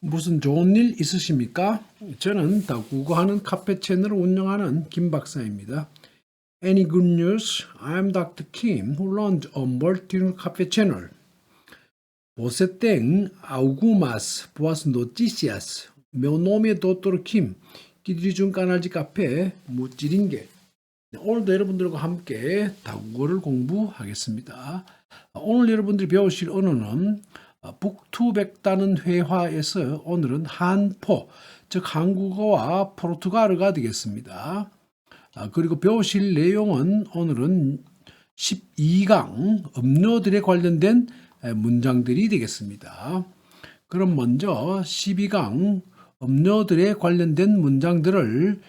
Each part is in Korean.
무슨 좋은 일 있으십니까? 저는 다국어하는 카페 채널을 운영하는 김 박사입니다. Any good news? I'm Dr. Kim, who runs a multilingual cafe channel. Você tem algumas boas notícias? Meu nome é Dr. Kim, um canal de café 무찌린게. 네, 오늘도 여러분들과 함께 다국어를 공부하겠습니다. 오늘 여러분들이 배우실 언어는 어, 북투백다는 회화에서 오늘은 한포, 즉 한국어와 포르투갈어가 되겠습니다. 아, 그리고 배우실 내용은 오늘은 12강 음료들에 관련된 에, 문장들이 되겠습니다. 그럼 먼저 12강 음료들에 관련된 문장들을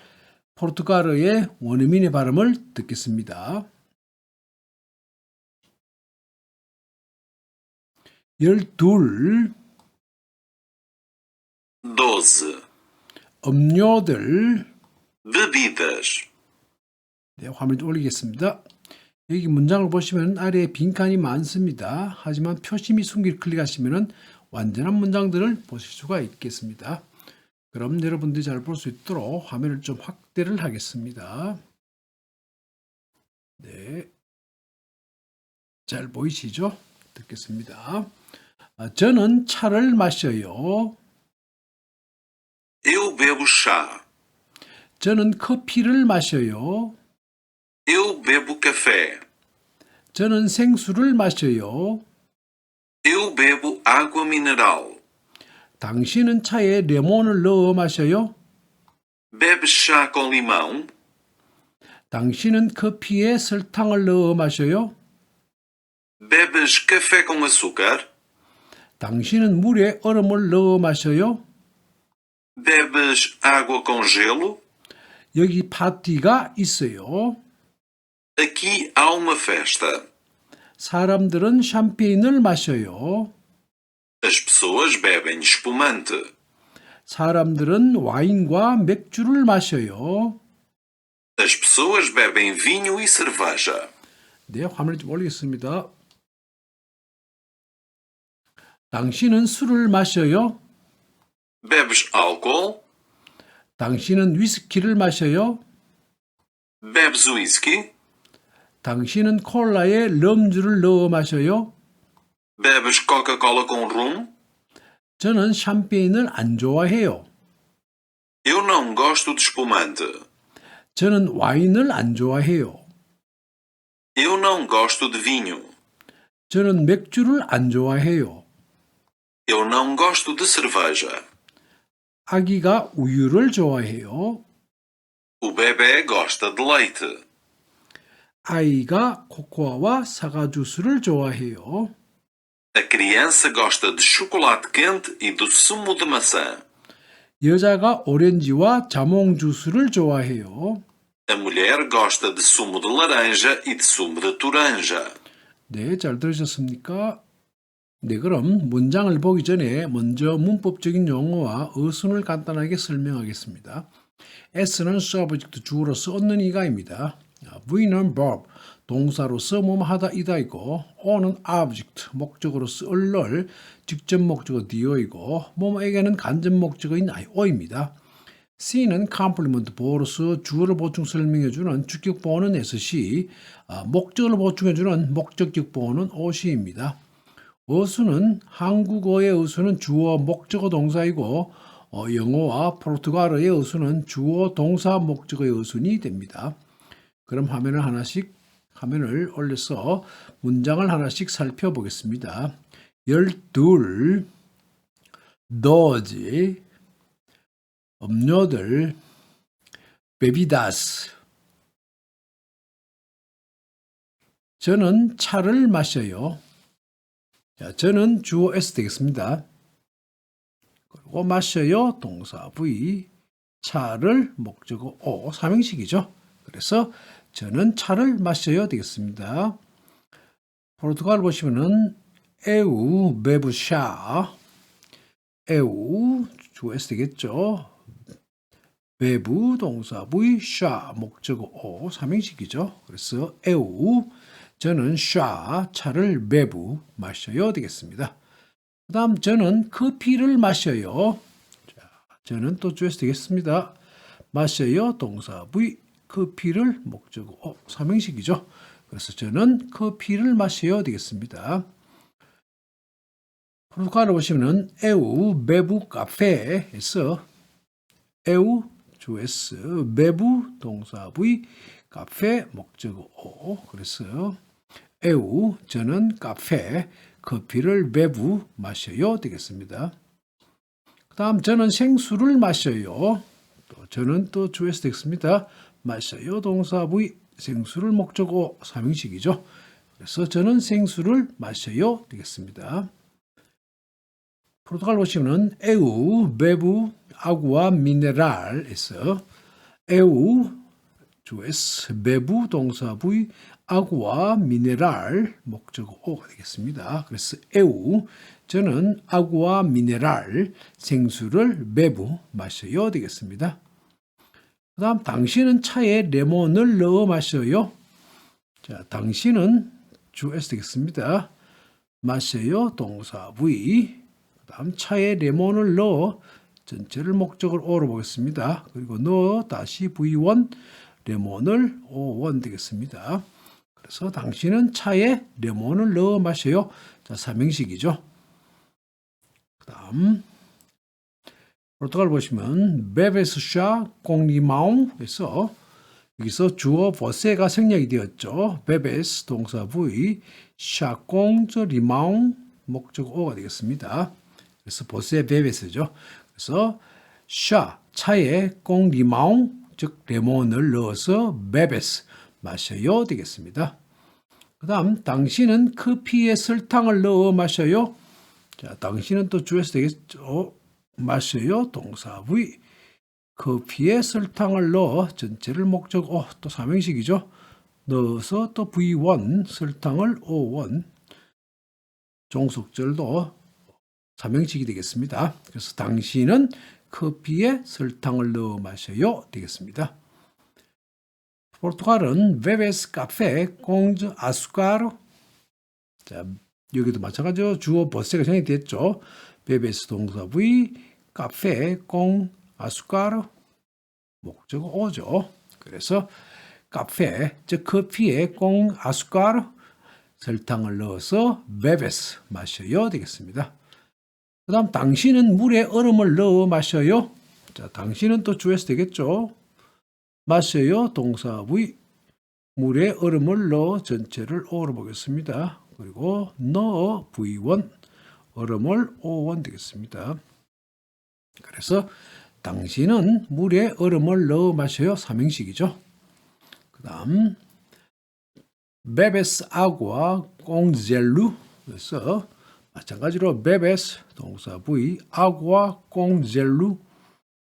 포르투갈어의 원어민의 발음을 듣겠습니다. 열둘 doze, 음료들 bebidas, 네, 화면 좀 올리겠습니다. 여기 문장을 보시면 아래에 빈칸이 많습니다. 하지만 표시 숨기를 클릭하시면 완전한 문장들을 보실 수가 있겠습니다. 그럼 여러분들이 잘 볼 수 있도록 화면을 좀 확대를 하겠습니다. 네. 잘 보이시죠? 듣겠습니다. 아, 저는 차를 마셔요. eu bebo chá, 저는 커피를 마셔요. eu bebo café, 저는 생수를 마셔요. eu bebo água mineral, 당신은 차에 레몬을 넣어 마셔요? bebe chá com limão, 당신은 커피에 설탕을 넣어 마셔요? bebes café com açúcar, 당신은 물에 얼음을 넣어 마셔요? bebes água com gelo. 여기 파티가 있어요. Aqui há uma festa. 사람들은 샴페인을 마셔요. As pessoas bebem espumante. 사람들은 와인과 맥주를 마셔요. As pessoas bebem vinho e cerveja. 네, 화면을 좀 올리겠습니다. 당신은 술을 마셔요? Bebes álcool, 당신은 위스키를 마셔요? bebes whisky, 당신은 콜라에 럼주를 넣어 마셔요? bebes Coca-Cola com rum. 저는 샴페인을 안 좋아해요. Eu não gosto de espumante. 저는 와인을 안 좋아해요. Eu não gosto de vinho. 저는 맥주를 안 좋아해요. Eu não gosto de cerveja. 아기가 우유를 좋아해요. O bebê gosta de leite. 아이가 코코아와 사과 주스를 좋아해요. A criança gosta de chocolate quente e do sumo de maçã. 여자가 오렌지와 자몽 주스를 좋아해요. A mulher gosta de sumo de laranja e de sumo de toranja. 네, 잘 들으셨습니까? 네, 그럼 문장을 보기 전에 먼저 문법적인 용어와 어순을 간단하게 설명하겠습니다. S는 subject 주어로서 얻는 이가입니다. V는 verb 동사로서 뭐뭐 하다 이다이고 O는 object 목적으로서 얼럴 직접 목적어 do이고 뭐뭐에게는 간접 목적어인 o입니다. C는 complement 보어로서 주어를 보충 설명해주는 주격 보어는 S시, 아, 목적을 보충해주는 목적격 보어는 OC입니다. 어수는 한국어의 어수는 주어 목적어 동사이고 어, 영어와 포르투갈어의 어수는 주어 동사 목적어의 어순이 됩니다. 그럼 화면을 하나씩 화면을 올려서 문장을 하나씩 살펴보겠습니다. 열둘 도지 음료들 베비다스 저는 차를 마셔요. 자, 저는 주어 S 되겠습니다. 그리고 마셔요 동사 V 차를 목적어 O 삼형식이죠. 그래서 저는 차를 마셔요 되겠습니다. 포르투갈 보시면은 에우 베부샤 에우 주어 S 되겠죠. 베부 동사 V 샤 목적어 O 삼형식이죠. 그래서 에우 저는 샤 차를 매부 마셔요 되겠습니다. 그 다음 저는 커피를 마셔요. 자, 저는 또 주에서 되겠습니다. 마셔요 동사 V 커피를 목적어 어, 삼행식이죠. 그래서 저는 커피를 마셔요 되겠습니다. 프로토콜을 보시면은 에우 매부 카페에서 에우 주에스 매부 동사 V 카페 목적어 오 그래서 에우 저는 카페 커피를 매부 마셔요 되겠습니다. 그 다음 저는 생수를 마셔요. 또 저는 또 주에서 되겠습니다. 마셔요 동사 V 생수를 목적어 삼행식이죠. 그래서 저는 생수를 마셔요 되겠습니다. 포르투갈 보시면은 에우 베부 아구아 미네랄에서 에우 주에스 베부 동사 V 아구아 미네랄 목적어 오가 되겠습니다. 그래서 에우 저는 아구아 미네랄 생수를 베부 마셔요 되겠습니다. 그 다음 당신은 차에 레몬을 넣어 마셔요. 자, 당신은 주에서 되겠습니다. 마셔요 동사 V 다음 차에 레몬을 넣어 전체를 목적으로 오로 보겠습니다. 그리고 넣어 다시 V1 레몬을 O1 되겠습니다. 그래서 당신은 차에 레몬을 넣어 마셔요. 자, 삼행식이죠. 그 다음 포르투갈 보시면 베베스 샤 공리마옹에서 여기서 주어 버세가 생략이 되었죠. 베베스 동사 V 샤공 저 리마옹 목적 오가 되겠습니다. 그래서 보스의 베베스죠. 그래서 샤 차에 꽁 리마옹 즉 레몬을 넣어서 베베스 마셔요 되겠습니다. 그 다음 당신은 커피에 설탕을 넣어 마셔요. 자, 당신은 또 주에서 되겠죠. 마셔요 동사 V 커피에 설탕을 넣어 전체를 목적 어, 또 삼행식이죠. 넣어서 또 V1 설탕을 O1 종속절도 삼형식이 되겠습니다. 그래서 당신은 커피에 설탕을 넣어 마셔요 되겠습니다. 포르투갈은 베베스 카페 공즈 아수카로 자 여기도 마찬가지로 주어 버스가 정의됐죠. 베베스 동사 V 카페 공 아수카로 목적어 오죠. 그래서 카페 즉 커피에 공 아수카로 설탕을 넣어서 베베스 마셔요 되겠습니다. 그 다음 당신은 물에 얼음을 넣어 마셔요. 자, 당신은 또 주에서 되겠죠. 마셔요. 동사 V. 물에 얼음을 넣어 전체를 O로 보겠습니다. 그리고 넣어 V1 얼음을 O1 되겠습니다. 그래서 당신은 물에 얼음을 넣어 마셔요. 삼행식이죠. 그 다음 베베스 아구아 꽁젤루 그래서 마찬가지로 베베스 동사 V 아구아 꽁젤루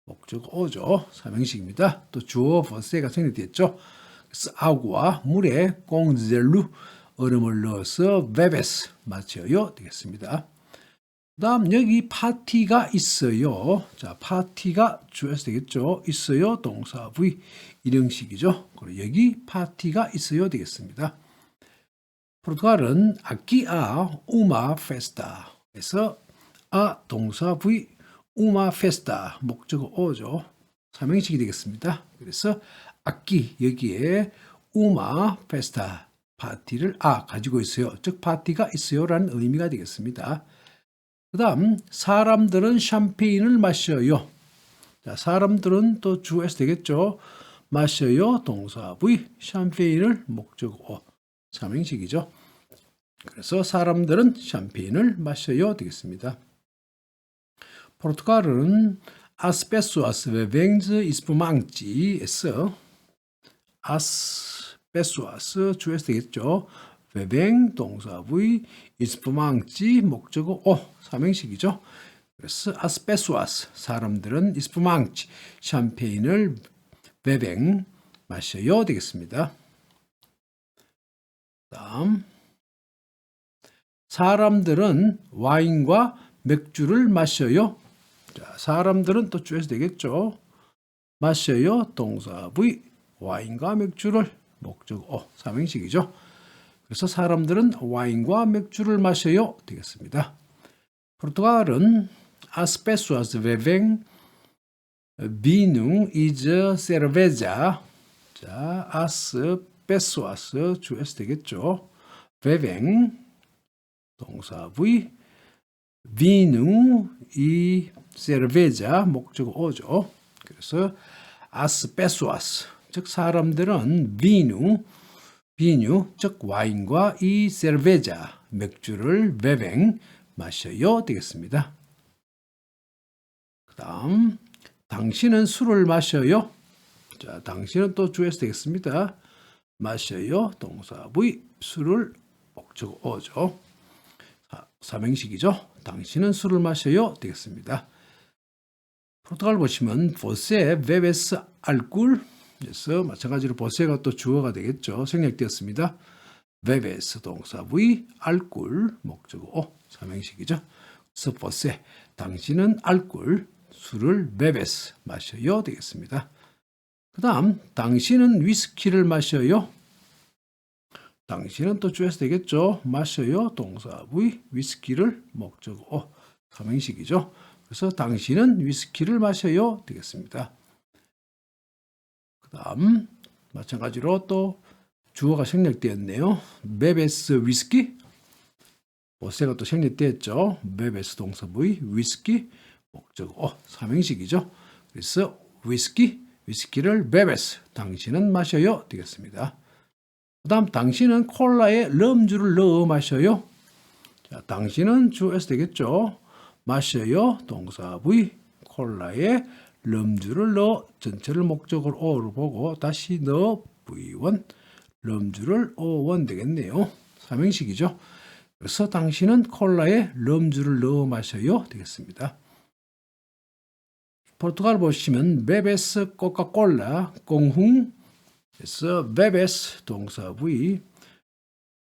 목적 오죠 삼행식입니다. 또 주어 버스가 생략됐죠. 그래서 아구아 물에 꽁젤루 얼음을 넣어서 베베스 마쳐요 되겠습니다. 그다음 여기 파티가 있어요. 자 파티가 주어서 되겠죠. 있어요 동사 V 일형식이죠. 그리고 여기 파티가 있어요 되겠습니다. 포르투갈은 아끼아 우마 페스타에서 아 동사 V 우마 페스타 목적어 오죠. 삼행식이 되겠습니다. 그래서 악기 여기에 우마 페스타 파티를 아 가지고 있어요. 즉 파티가 있어요라는 의미가 되겠습니다. 그 다음 사람들은 샴페인을 마셔요. 자, 사람들은 또 주에서 되겠죠. 마셔요 동사 V 샴페인을 목적어 삼행식이죠. 그래서 사람들은 샴페인을 마셔요 되겠습니다. 포르투갈은 아스페소아스 베뱅즈 이스푸망찌에서 아스페소아스 주에서 되겠죠. 베뱅 동사 V 이스푸망찌 목적어 오 삼행식이죠. 그래서 아스페소아스 사람들은 이스푸망찌 샴페인을 베뱅 마셔요 되겠습니다. 다음 사람들은 와인과 맥주를 마셔요. 자, 사람들은 또 주에서 되겠죠. 마셔요. 동사 V 와인과 맥주를 목적 어 삼행식이죠. 그래서 사람들은 와인과 맥주를 마셔요 되겠습니다. 포르투갈은 as pessoas bebem vinho e cerveja. 자, as pessoas 주에서 되겠죠. bebem 동사 V vinho e cerveja 목적 오죠. 그래서 as pessoas 즉 사람들은 vinho 비뉴 즉 와인과 이 세르베자 맥주를 베뱅 마셔요 되겠습니다. 그다음 당신은 술을 마셔요. 자, 당신은 또 주에서 되겠습니다. 마셔요 동사 V 술을 목적 어죠. 사- 삼행식이죠. 당신은 술을 마셔요 되겠습니다. 포르투갈 보시면 보세 베베스 알꿀 그래서 마찬가지로 보세가 또 주어가 되겠죠. 생략되었습니다. 베베스 동사 V 알꿀 목적 오 삼행식이죠. 그래서 보세 당신은 알꿀 술을 베베스 마셔요 되겠습니다. 그 다음 당신은 위스키를 마셔요. 당신은 또 주에서 되겠죠. 마셔요 동사 V 위스키를 목적 오 삼행식이죠. 그래서 당신은 위스키를 마셔요 되겠습니다. 그 다음 마찬가지로 또 주어가 생략되었네요. 베베스 위스키 보세가 또 생략되었죠. 베베스 동사 V 위스키 목적 어 삼행식이죠. 그래서 위스키 위스키를 베베스 당신은 마셔요 되겠습니다. 그 다음 당신은 콜라에 럼주를 넣어 마셔요. 자, 당신은 주에서 되겠죠. 마셔요 동사 V 콜라에 럼주를 넣어 전체를 목적으로 O로 보고 다시 넣어 V1 럼주를 O1 되겠네요. 삼행식이죠. 그래서 당신은 콜라에 럼주를 넣어 마셔요 되겠습니다. 포르투갈 보시면 베베스 코카콜라 공흥 그래서 베베스 동사 V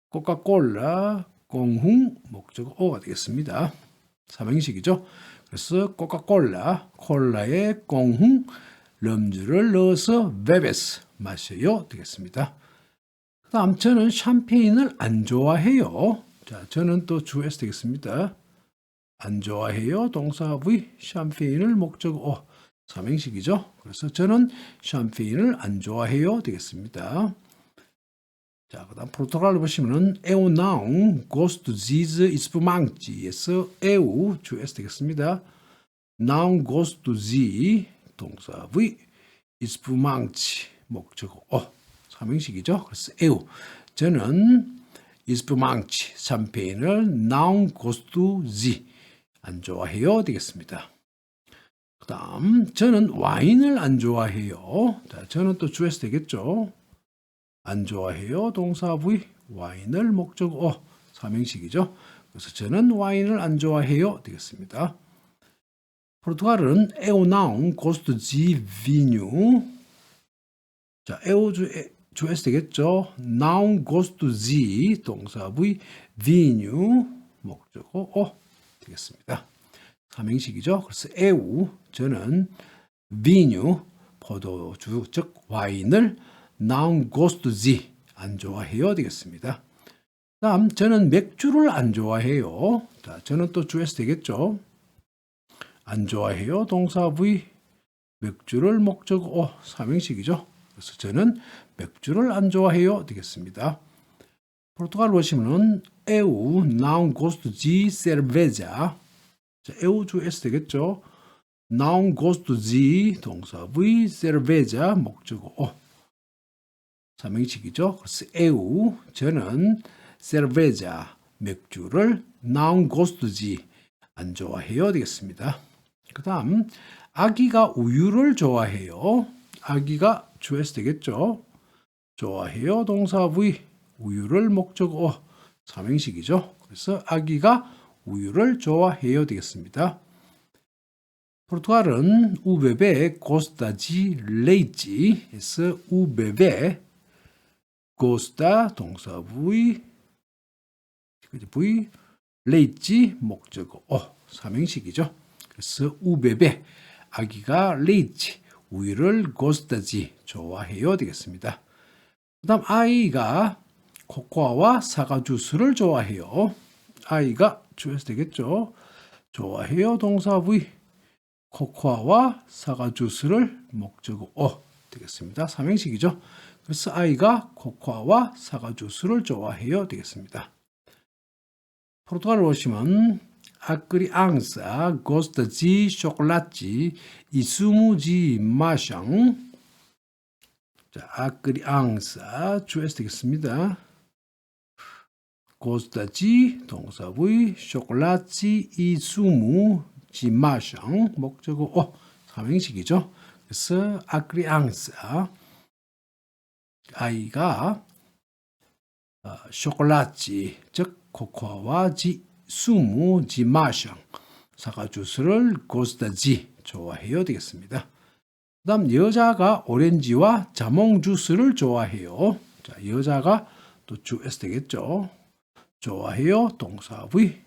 코카콜라 공흥 목적 O가 되겠습니다. 삼행식이죠. 그래서 코카콜라 콜라에 공흥 럼주를 넣어서 베베스 마셔요 되겠습니다. 그다음 저는 샴페인을 안 좋아해요. 자, 저는 또 주에서 되겠습니다. 안 좋아해요. 동사 V 샴페인을 목적 O 삼행식이죠. 그래서 저는 샴페인을 안 좋아해요 되겠습니다. 자, 그다음 포르투갈로 보시면은 eu não gosto de espumante.에서 eu 주에서 되겠습니다. não gosto de 동사 V espumante 목적 어 삼행식이죠. 그래서 eu 저는 espumante 샴페인을 não gosto de 안 좋아해요 되겠습니다. 그다음 저는 와인을 안 좋아해요. 자, 저는 또 주에서 되겠죠. 안 좋아해요. 동사 V 와인을 목적 어 삼행식이죠. 그래서 저는 와인을 안 좋아해요 되겠습니다. 포르투갈은 eu não gosto de vinho. 자, eu 주 주에서 되겠죠. não gosto de 동사 V vinho 목적 어 되겠습니다. 삼행식이죠. 그래서 eu 저는 vinho 포도주 즉 와인을 gosto de 안 좋아해요 되겠습니다. 다음 저는 맥주를 안 좋아해요. 자, 저는 또 주에서 되겠죠. 안 좋아해요. 동사 V 맥주를 목적 O 삼행식이죠. 그래서 저는 맥주를 안 좋아해요 되겠습니다. 포르투갈 보시면은 eu não gosto de. 자, eu 주에서 되겠죠. não gosto de 동사 V cerveja 목적 O 삼행식이죠. 그래서 eu 저는 cerveja 맥주를 não gosto de 안 좋아해요 되겠습니다. 그 다음 아기가 우유를 좋아해요. 아기가 주에서 되겠죠. 좋아해요 동사 V 우유를 목적 O 삼행식이죠. 그래서 아기가 우유를 좋아해요 되겠습니다. 포르투갈은 우베베 고스타지 레이지에서 우베베 고스타 동사 V 그죠? V 레이지 목적 어 삼행식이죠. 그래서 우베베 아기가 레이지 우유를 고스타지 좋아해요 되겠습니다. 그다음 아이가 코코아와 사과 주스를 좋아해요. 아이가 주에서 되겠죠. 좋아해요 동사 V 코코아와 사과 주스를 목적어 어 되겠습니다. 삼행식이죠. 그래서 아이가 코코아와 사과 주스를 좋아해요 되겠습니다. criança gosta de chocolate e sumo de maçã. 자, a criança 주에서 되겠습니다. Gosta de 동사 V chocolate e sumo de maçã 목적어 어 삼행식이죠. 그래서 criança 아이가 어, 쇼콜라지 즉 코코아와 지 수무 지 마샹 사과 주스를 고스다지 좋아해요 되겠습니다. 그다음 여자가 오렌지와 자몽 주스를 좋아해요. 자 여자가 또 주에서 되겠죠. 좋아해요 동사 V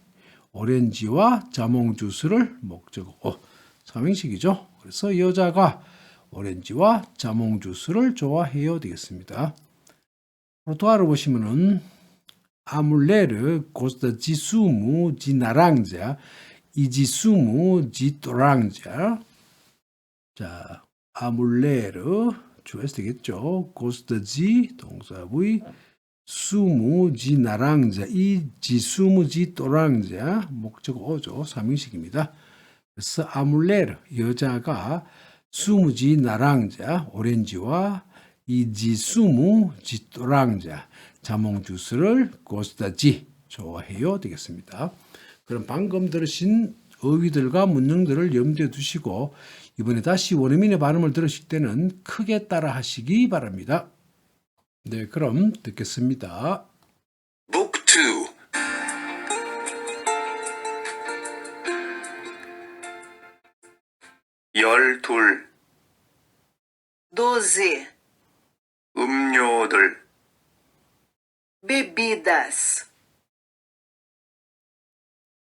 오렌지와 자몽 주스를 어, 삼행식이죠. 그래서 여자가 오렌지와 자몽 주스를 좋아해요 되겠습니다. 포르투갈을 보시면은 naranja e de sumo de toranja. 자, mulher 주에서 되겠죠. gosta de 동사 E de sumo de toranja 목적어죠. 삼인식입니다. 그래서 mulher 여자가 de naranja 오렌지와 이 지수무 지토랑자 자몽 주스를 고스다지 좋아해요 되겠습니다. 그럼 방금 들으신 어휘들과 문형들을 염두에 두시고 이번에 다시 원어민의 발음을 들으실 때는 크게 따라 하시기 바랍니다. 네, 그럼 듣겠습니다. Book 2 열둘 doze 음료들 bebidas.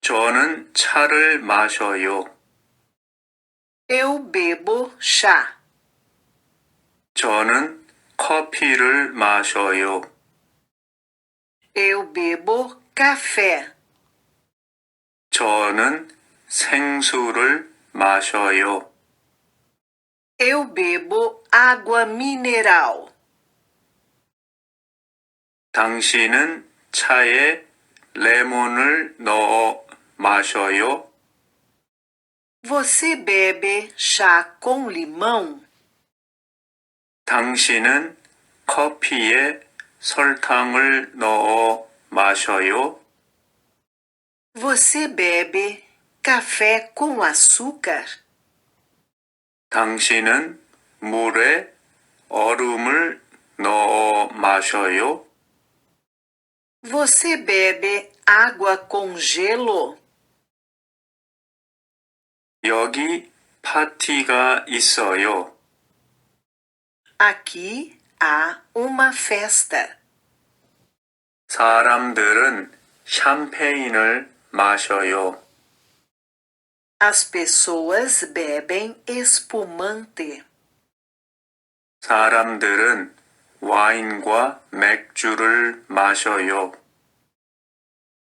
저는 차를 마셔요. Eu bebo chá. 저는 커피를 마셔요. Eu bebo café. 저는 생수를 마셔요. Eu bebo água mineral. 당신은 차에 레몬을 넣어 마셔요. Você bebe chá com limão? 당신은 커피에 설탕을 넣어 마셔요. Você bebe café com açúcar? 당신은 물에 얼음을 넣어 마셔요. Você bebe água com gelo? 여기 파티가 있어요. Aqui há uma festa. 사람들은 샴페인을 마셔요. As pessoas bebem espumante. 사람들은 와인과 맥주를 마셔요.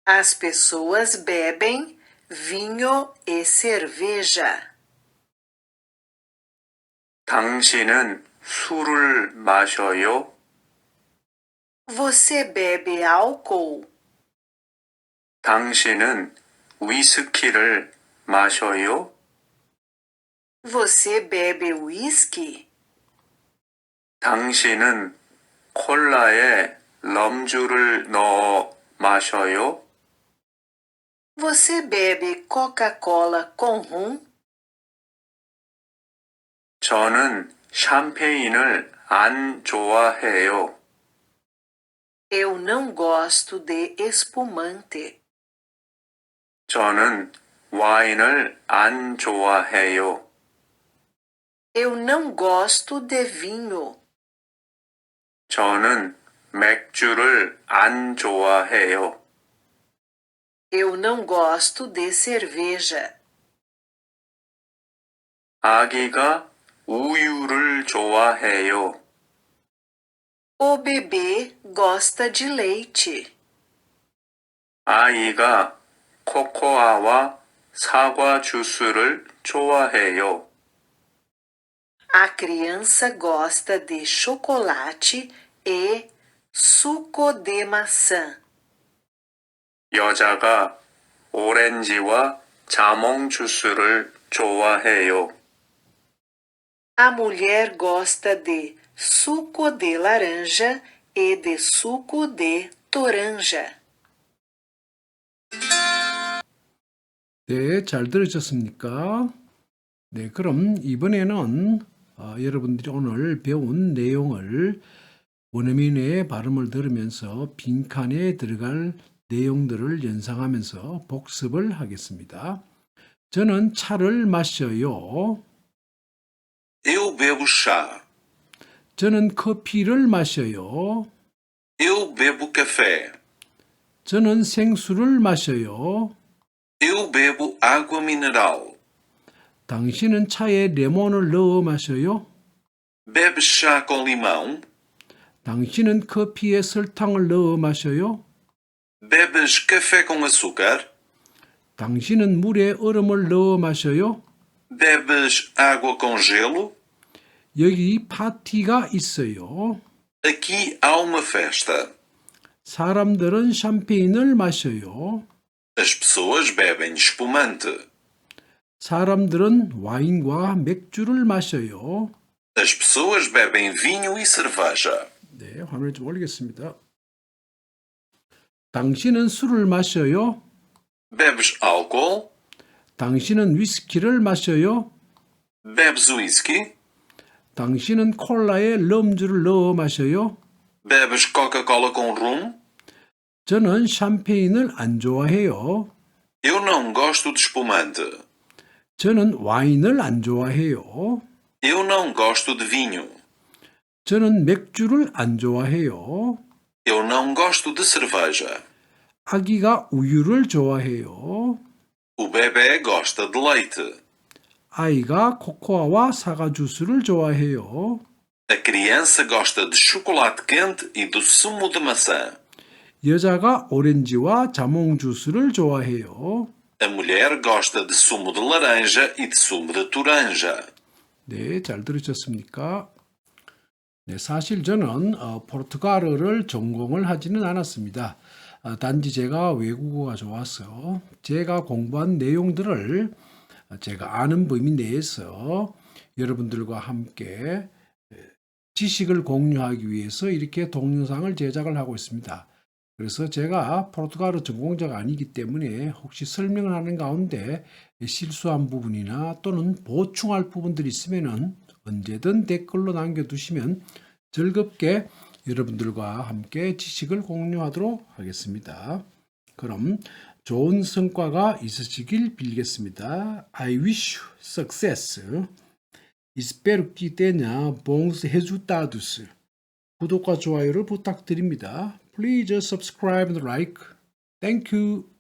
As pessoas bebem vinho e cerveja. 당신은 술을 마셔요. Você bebe álcool? 당신은 위스키를 마셔요. Você bebe uísque? 당신은 콜라에 럼주를 넣어 마셔요. Você bebe Coca-Cola com rum? 저는 샴페인을 안 좋아해요. Eu não gosto de espumante. 저는 와인을 안 좋아해요. Eu não gosto de vinho. 저는 맥주를 안 좋아해요. Eu não gosto de cerveja. 아기가 우유를 좋아해요. O bebê gosta de leite. 아이가 코코아와 사과 주스를 좋아해요. A criança gosta de chocolate e suco de maçã. 여자가 오렌지와 자몽 주스를 좋아해요. A mulher gosta de suco de laranja e de suco de toranja. 네, 잘 들으셨습니까? 네, 그럼 이번에는 어, 여러분들이 오늘 배운 내용을 원어민의 발음을 들으면서 빈칸에 들어갈 내용들을 연상하면서 복습을 하겠습니다. 저는 차를 마셔요. Chá. 저는 커피를 마셔요. Eu bebo café. 저는 생수를 마셔요. Eu bebo água mineral. 당신은 차에 레몬을 넣어 마셔요. Bebes chá com limão? 당신은 커피에 설탕을 넣어 마셔요. Bebes café com açúcar? 당신은 물에 얼음을 넣어 마셔요. Bebes água com gelo? 여기 파티가 있어요. Aqui há uma festa. 사람들은 샴페인을 마셔요. As pessoas bebem espumante. 사람들은 와인과 맥주를 마셔요. As pessoas bebem vinho e cerveja. 네, 화면을 좀 올리겠습니다. 당신은 술을 마셔요. Bebes álcool? 당신은 위스키를 마셔요. Bebes whisky? 당신은 콜라에 럼주를 넣어 마셔요. Bebes Coca-Cola com rum? 저는 샴페인을 안 좋아해요. Eu não gosto de espumante. 저는 와인을 안 좋아해요. Eu não gosto de vinho. 저는 맥주를 안 좋아해요. Eu não gosto de cerveja. 아기가 우유를 좋아해요. O bebê gosta de leite. 아이가 코코아와 사과 주스를 좋아해요. A criança gosta de chocolate quente e do sumo de maçã. 여자가 오렌지와 자몽 주스를 좋아해요. A mulher gosta de sumo de laranja e de sumo de toranja. 네, 잘 들으셨습니까? 네, 사실 저는 어, 포르투갈어를 전공을 하지는 않았습니다. 아, 단지 제가 외국어가 좋아서 제가 공부한 내용들을 제가 아는 범위 내에서 여러분들과 함께 에, 지식을 공유하기 위해서 이렇게 동영상을 제작을 하고 있습니다. 그래서 제가 포르투갈어 전공자가 아니기 때문에 혹시 설명을 하는 가운데 실수한 부분이나 또는 보충할 부분들이 있으면은 언제든 댓글로 남겨두시면 즐겁게 여러분들과 함께 지식을 공유하도록 하겠습니다. 그럼 좋은 성과가 있으시길 빌겠습니다. I wish you success. Espero que tenha bons resultados. 구독과 좋아요를 부탁드립니다. Please subscribe and like. Thank you.